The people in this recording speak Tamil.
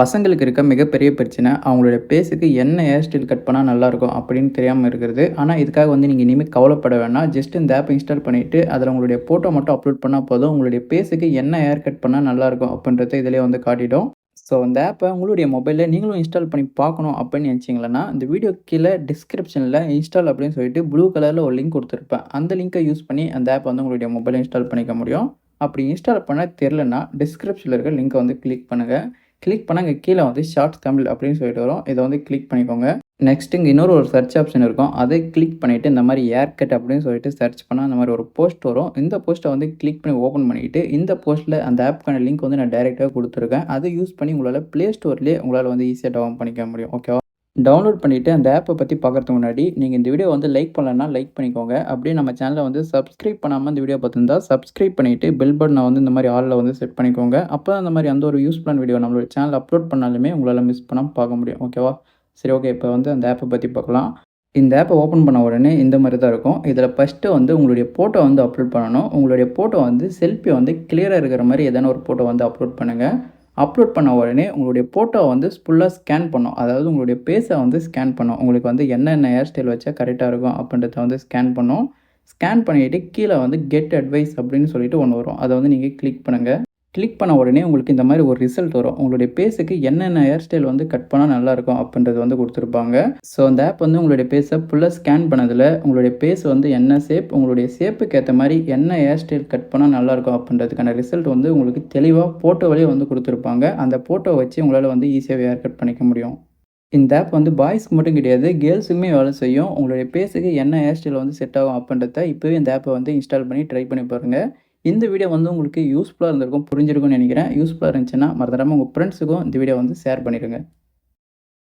பசங்களுக்கு இருக்க மிகப்பெரிய பிரச்சனை அவங்களுடைய பேஸுக்கு என்ன ஹேர் ஸ்டைல் கட் பண்ணால் நல்லாயிருக்கும் அப்படின்னு தெரியாமல் இருக்கிறது. ஆனால் இதுக்காக வந்து நீங்கள் இனிமேல் கவலைப்பட வேணாம். ஜஸ்ட் இந்த ஆப்பை இன்ஸ்டால் பண்ணிவிட்டு அதில் உங்களுடைய ஃபோட்டோ மட்டும் அப்லோட் பண்ணால் போதும். உங்களுடைய பேஸுக்கு என்ன ஹேர் கட் பண்ணால் நல்லாயிருக்கும் அப்படின்றத இதிலே வந்து காட்டிடும். ஸோ அந்த ஆப்பை உங்களுடைய மொபைலில் நீங்களும் இன்ஸ்டால் பண்ணி பார்க்கணும் அப்படின்னு நினச்சிங்களன்னா இந்த வீடியோ கீழே டிஸ்கிரிப்ஷனில் இன்ஸ்டால் அப்படின்னு சொல்லிட்டு ப்ளூ கலரில் ஒரு லிங்க் கொடுத்துருப்பேன். அந்த லிங்க்கை யூஸ் பண்ணி அந்த ஆப் வந்து உங்களுடைய மொபைலில் இன்ஸ்டால் பண்ணிக்க முடியும். அப்படி இன்ஸ்டால் பண்ண தெரிலனா டிஸ்கிரிப்ஷனில் இருக்க லிங்க்கை வந்து கிளிக் பண்ணுங்கள் கிளிக் பண்ணால் இங்கே கீழே வந்து ஷார்ட்ஸ் தமிழ் அப்படின்னு சொல்லிட்டு வரும். இதை வந்து கிளிக் பண்ணிக்கோங்க. நெக்ஸ்ட் இங்கே இன்னொரு ஒரு சர்ச் ஆப்ஷன் இருக்கும். அதை கிளிக் பண்ணிவிட்டு இந்த மாதிரி ஏர் கட் அப்படின்னு சொல்லிட்டு சர்ச் பண்ணால் அந்த மாதிரி ஒரு போஸ்ட் வரும். இந்த போஸ்ட்டை வந்து கிளிக் பண்ணி ஓப்பன் பண்ணிவிட்டு இந்த போஸ்ட்டில் அந்த ஆப்க்கான லிங்க் வந்து நான் டேரெக்டாக கொடுத்துருக்கேன். அதை யூஸ் பண்ணி உங்களால் ப்ளே ஸ்டோர்லேயே உங்களால் வந்து ஈஸியாக டவுன் பண்ணிக்க முடியும். ஓகேவா டவுன்லோட் பண்ணிவிட்டு அந்த ஆப்பை பற்றி பார்க்குறதுக்கு முன்னாடி நீங்கள் இந்த வீடியோ வந்து லைக் பண்ணலன்னா லைக் பண்ணிக்கோங்க. அப்படியே நம்ம சேனலை வந்து சப்ஸ்கிரைப் பண்ணாமல் இந்த வீடியோ பார்த்துருந்தா சப்ஸ்கிரைப் பண்ணிவிட்டு பெல் பட்டனை வந்து இந்த மாதிரி ஆளில் வந்து செட் பண்ணிக்கோங்க. அப்போ அந்த மாதிரி அந்த ஒரு யூஸ்ஃபுல்லான வீடியோ நம்மளோட சேனல் அப்லோட் பண்ணாலுமே உங்களால் மிஸ் பண்ணாமல் பார்க்க முடியும். ஓகேவா சரி ஓகே இப்போ வந்து அந்த ஆப்பை பற்றி பார்க்கலாம். இந்த ஆப்பை ஓப்பன் பண்ண உடனே இந்த மாதிரி தான் இருக்கும். இதில் ஃபஸ்ட்டு வந்து உங்களுடைய ஃபோட்டோ வந்து அப்லோட் பண்ணணும். உங்களுடைய ஃபோட்டோ வந்து செல்ஃபி வந்து கிளியராக இருக்கிற மாதிரி எதனா ஒரு ஃபோட்டோ வந்து அப்லோட் பண்ணுங்கள் அப்லோட் பண்ண உடனே உங்களுடைய ஃபோட்டோவை வந்து ஃபுல்லாக ஸ்கேன் பண்ணும். அதாவது உங்களுடைய பேஸை வந்து ஸ்கேன் பண்ணும். உங்களுக்கு வந்து என்னென்ன ஹேர் ஸ்டைல் வச்சா கரெக்டாக இருக்கும் அப்படின்றத வந்து ஸ்கேன் பண்ணும். ஸ்கேன் பண்ணிவிட்டு கீழே வந்து கெட் அட்வைஸ் அப்படின்னு சொல்லிட்டு ஒன்று வரும். அதை வந்து நீங்கள் கிளிக் பண்ணுங்கள் கிளிக் பண்ண உடனே உங்களுக்கு இந்த மாதிரி ஒரு ரிசல்ட் வரும். உங்களுடைய பேஸுக்கு என்னென்ன ஹேர் ஸ்டைல் வந்து கட் பண்ணால் நல்லாயிருக்கும் அப்படின்றது வந்து கொடுத்துருப்பாங்க. ஸோ அந்த ஆப் வந்து உங்களுடைய பேஸை ஃபுல்லாக ஸ்கேன் பண்ணதில் உங்களுடைய பேஸ் வந்து என்ன ஷேப் உங்களுடைய ஷேப்புக்கு ஏற்ற மாதிரி என்ன ஹேர் ஸ்டைல் கட் பண்ணால் நல்லாயிருக்கும் அப்படின்றதுக்கான ரிசல்ட் வந்து உங்களுக்கு தெளிவாக ஃபோட்டோவிலே வந்து கொடுத்துருப்பாங்க. அந்த ஃபோட்டோ வச்சு உங்களால் வந்து ஈஸியாக ஹேர் கட் பண்ணிக்க முடியும். இந்த ஆப் வந்து பாய்ஸ்க்கு மட்டும் கிடையாது கேர்ள்ஸுக்குமே வேலை செய்யும். உங்களுடைய பேஸுக்கு என்ன ஹேர் ஸ்டைல் வந்து செட் ஆகும் அப்படின்றத இப்போவே இந்த ஆப்பை வந்து இன்ஸ்டால் பண்ணி ட்ரை பண்ணி பாருங்கள் இந்த வீடியோ வந்து உங்களுக்கு யூஸ்ஃபுல்லாக இருந்திருக்கும் புரிஞ்சிருக்கும்னு நினைக்கிறேன். யூஸ்ஃபுல்லாக இருந்துச்சுன்னா மறந்துடாமல் உங்கள் ஃப்ரெண்ட்ஸுக்கும் இந்த வீடியோ வந்து ஷேர் பண்ணிடுங்க.